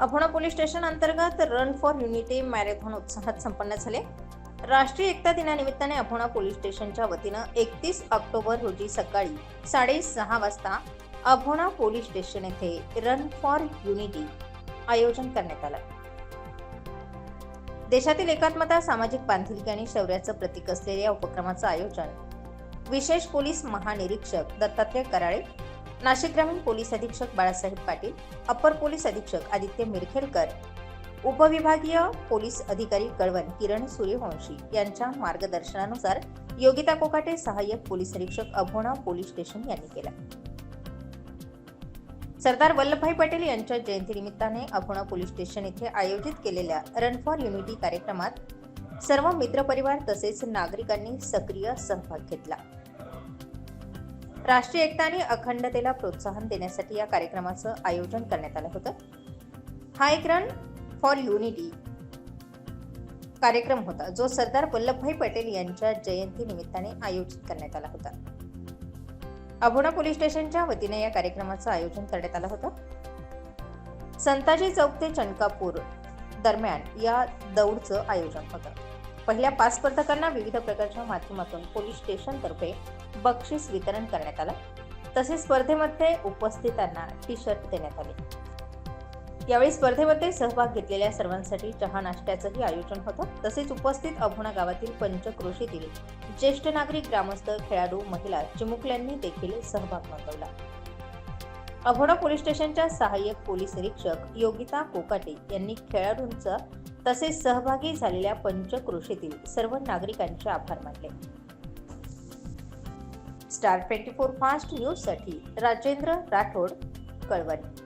Abhona police station अंतर्गत run for unity marathon उत्साहात संपन्न झाले. राष्ट्रीय एकता दिनानिमित्ताने अभोणा पोलीस स्टेशनच्या वतीनं एकतीस ऑक्टोबर रोजी सकाळी साडेसहा वाजता अभोणा पोलीस स्टेशन येथे रन फॉर युनिटी आयोजन करण्यात आलं. देशातील एकात्मता सामाजिक बांधिलकी आणि शौर्याचं प्रतीक असलेल्या या उपक्रमाचं आयोजन विशेष पोलीस महानिरीक्षक दत्तात्रय कराळे नाशिक ग्रामीण पोलीस अधीक्षक बाळासाहेब पाटील अपर पोलीस अधीक्षक आदित्य मिरखेलकर उपविभागीय पोलीस अधिकारी कळवण किरण सूर्यवंशी यांच्या मार्गदर्शनानुसार योगिता कोकाटे सहाय्यक पोलीस अधीक्षक अभोणा पोलीस स्टेशन यांनी केला. सरदार वल्लभभाई पटेल यांच्या जयंतीनिमित्ताने अभोणा पोलीस स्टेशन येथे आयोजित केलेल्या रन फॉर युनिटी कार्यक्रमात सर्व मित्रपरिवार तसेच नागरिकांनी सक्रिय सहभाग घेतला. राष्ट्रीय एकता आणि अखंडतेला प्रोत्साहन देण्यासाठी या कार्यक्रमाचं आयोजन करण्यात आलं होतं. हा एक रन फॉर युनिटी कार्यक्रम होता जो सरदार वल्लभभाई पटेल यांच्या जयंती निमित्ताने आयोजित करण्यात आला होता. अभोणा पोलीस स्टेशनच्या वतीने या कार्यक्रमाचं आयोजन करण्यात आलं होतं. संताजी चौक ते चनकापूर दरम्यान या दौडचं आयोजन होतं. पहिल्या पाच स्पर्धकांना विविध प्रकारच्या माध्यमातून पोलीस स्टेशनतर्फे बक्षीस वितरण करण्यात आलं. तसेच स्पर्धेमध्ये उपस्थितांना टी शर्ट देण्यात आले. यावेळी स्पर्धेमध्ये सहभाग घेतलेल्या सर्वांसाठी चहा नाश्त्याचंही आयोजन होतं. तसेच उपस्थित अभोणा गावातील पंचक्रोशीतील ज्येष्ठ नागरिक ग्रामस्थ खेळाडू महिला चिमुकल्यांनी देखील सहभाग नोंदवला. अभोणा पोलीस स्टेशनच्या सहाय्यक पोलीस निरीक्षक योगिता कोकाटे यांनी खेळाडूंचं तसेच सहभागी झालेल्या पंचकृषीतील सर्व नागरिकांचे आभार मानले. स्टार ट्वेंटी फोर फास्ट न्यूजसाठी राजेंद्र राठोड कळवण.